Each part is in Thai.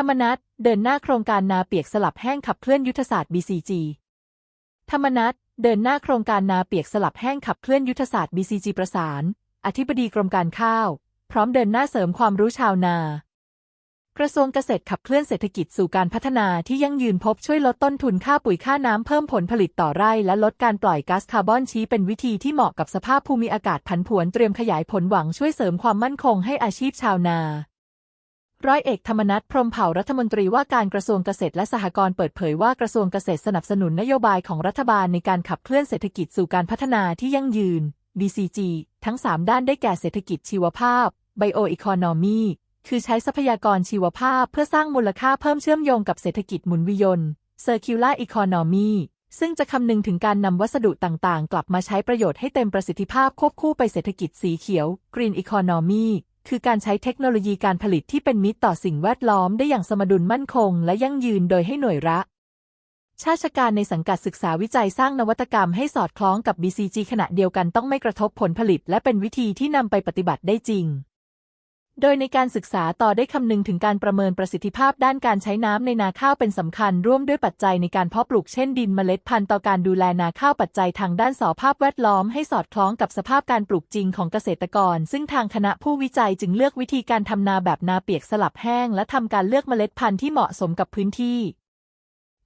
รรมนัตเดินหน้าโครงการนาเปียกสลับแห้งขับเคลื่อนยุทธศาสตร์ BCG ธรรมนัตเดินหน้าโครงการนาเปียกสลับแห้งขับเคลื่อนยุทธศาสตร์ BCG ประสาน อธิบดีกรมการข้าว พร้อมเดินหน้าเสริมความรู้ชาวนา กระทรวงเกษตรขับเคลื่อนเศรษฐกิจสู่การพัฒนาที่ยั่งยืนพบช่วยลดต้นทุนค่าปุ๋ยค่าน้ำเพิ่มผลผลิตต่อไร่ และลดการปล่อยก๊าซคาร์บอนชี้เป็นวิธีที่เหมาะกับสภาพภูมิอากาศผันผวนเตรียมขยายผลหวังช่วยเสริมความมั่นคงให้อาชีพชาวนา ร้อยเอกธรรมนัฐพรมเผ่ารัฐมนตรีว่าการกระทรวงเกษตรและสหกรณ์เปิดเผยว่ากระทรวงเกษตรสนับสนุนนโยบายของรัฐบาลในการขับเคลื่อนเศรษฐกิจสู่การพัฒนาที่ยั่งยืน BCG ทั้ง 3 ด้านได้แก่เศรษฐกิจชีวภาพ Bioeconomy คือใช้ทรัพยากรชีวภาพเพื่อสร้างมูลค่าเพิ่มเชื่อมโยงกับเศรษฐกิจหมุนเวียน Circular Economy ซึ่งจะคำนึงถึงการนำวัสดุต่างๆ กลับมาใช้ประโยชน์ให้เต็มประสิทธิภาพควบคู่ไปเศรษฐกิจสีเขียว Green Economy คือการใช้เทคโนโลยีการผลิตที่เป็นมิตรต่อสิ่งแวดล้อมได้อย่างสมดุลมั่นคง และยั่งยืนโดยให้หน่วยระชาชการในสังกัดศึกษาวิจัยสร้างนวัตกรรมให้สอดคล้องกับ BCG ขณะเดียวกันต้องไม่กระทบผลผลิต และเป็นวิธีที่นำไปปฏิบัติได้จริง โดยในการศึกษาต่อได้คำนึงถึงการประเมินประสิทธิภาพด้านการใช้น้ำในนาข้าวเป็นสำคัญ ร่วมด้วยปัจจัยในการเพาะปลูกเช่นดินเมล็ดพันธุ์ต่อการดูแลนาข้าวปัจจัยทางด้านสภาพแวดล้อมให้สอดคล้องกับสภาพการปลูกจริงของเกษตรกร ซึ่งทางคณะผู้วิจัยจึงเลือกวิธีการทำนาแบบนาเปียกสลับแห้ง และทำการเลือกเมล็ดพันธุ์ที่เหมาะสมกับพื้นที่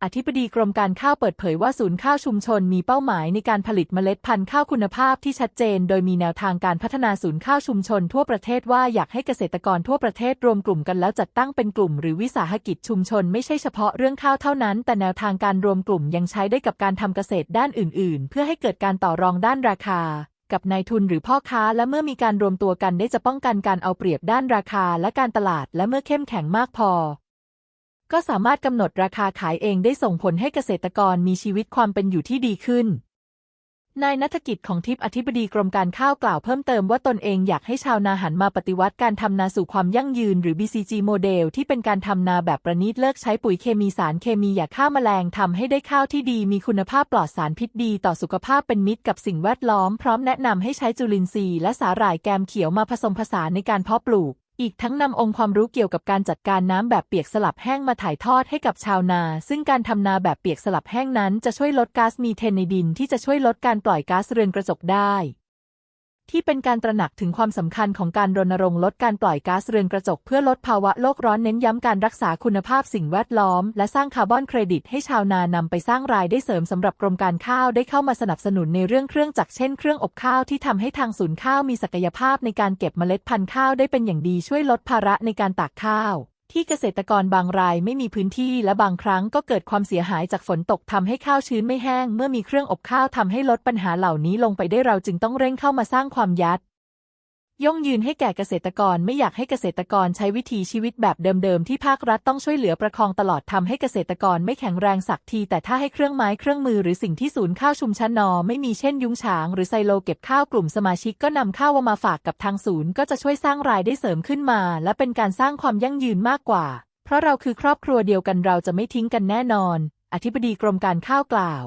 อธิบดีกรมการข้าวเปิดเผยว่าศูนย์ข้าวชุมชนมีเป้าหมายในการผลิตเมล็ดพันธุ์ข้าวคุณภาพที่ชัดเจน โดยมีแนวทางการพัฒนาศูนย์ข้าวชุมชน ทั่วประเทศว่าอยากให้เกษตรกรทั่วประเทศรวมกลุ่มกันแล้วจัดตั้งเป็นกลุ่มหรือวิสาหกิจชุมชน ไม่ใช่เฉพาะเรื่องข้าวเท่านั้น แต่แนวทางการรวมกลุ่มยังใช้ได้กับการทำเกษตรด้านอื่น ๆ เพื่อให้เกิดการต่อรองด้านราคากับนายทุนหรือพ่อค้า และเมื่อมีการรวมตัวกันได้จะป้องกันการเอาเปรียบด้านราคาและการตลาด และเมื่อเข้มแข็งมากพอ ก็สามารถกำหนดราคาขายเองได้ส่งผลให้เกษตรกรมีชีวิตความเป็นอยู่ที่ดีขึ้น นายนัฐกิจของทิพย์อธิบดีกรมการข้าวกล่าวเพิ่มเติมว่าตนเองอยากให้ชาวนาหันมาปฏิวัติการทำนาสู่ความยั่งยืนหรือ BCG โมเดลที่เป็นการทำนาแบบประณีตเลิกใช้ปุ๋ยเคมีสารเคมียาฆ่าแมลงทำให้ได้ข้าวที่ดีมีคุณภาพปลอดสารพิษดีต่อสุขภาพเป็นมิตรกับสิ่งแวดล้อมพร้อมแนะนำให้ใช้จุลินทรีย์และสาหร่ายแกมเขียวมาผสมผสานในการเพาะปลูก อีกทั้งนำองค์ความรู้เกี่ยวกับการจัดการน้ำแบบเปียกสลับแห้งมาถ่ายทอดให้กับชาวนา ซึ่งการทำนาแบบเปียกสลับแห้งนั้นจะช่วยลดก๊าซมีเทนในดินที่จะช่วยลดการปล่อยก๊าซเรือนกระจกได้ ที่เป็นการตระหนักถึงความสำคัญของการรณรงค์ลดการปล่อยก๊าซเรือนกระจกเพื่อลดภาวะโลกร้อนเน้นย้ำการรักษาคุณภาพสิ่งแวดล้อม และสร้างคาร์บอนเครดิตให้ชาวนานำไปสร้างรายได้เสริมสำหรับกรมการข้าวได้เข้ามาสนับสนุนในเรื่องเครื่องจักรเช่นเครื่องอบข้าวที่ทำให้ทางศูนย์ข้าวมีศักยภาพในการเก็บเมล็ดพันธุ์ข้าวได้เป็นอย่างดีช่วยลดภาระในการตากข้าว ที่เกษตรกรบางรายไม่มีพื้นที่และบางครั้งก็เกิดความเสียหายจากฝนตกทำให้ข้าวชื้นไม่แห้ง เมื่อมีเครื่องอบข้าวทำให้ลดปัญหาเหล่านี้ลงไปได้เราจึงต้องเร่งเข้ามาสร้างความยัด ย่งยืนให้แก่เกษตรกรไม่อยากให้เกษตรกรใช้วิถีชีวิตแบบเดิมๆ ที่ภาครัฐต้องช่วยเหลือประคองตลอดทำให้เกษตรกรไม่แข็งแรงสักที แต่ถ้าให้เครื่องไม้เครื่องมือหรือสิ่งที่ศูนย์ข้าวชุมชนนอ ไม่มีเช่นยุ้งฉาง หรือไซโลเก็บข้าวกลุ่มสมาชิกก็นำข้าวมาฝากกับทางศูนย์ ก็จะช่วยสร้างรายได้เสริมขึ้นมา และเป็นการสร้างความยั่งยืนมากกว่า เพราะเราคือครอบครัวเดียวกันเราจะไม่ทิ้งกันแน่นอน อธิบดีกรมการข้าวกล่าว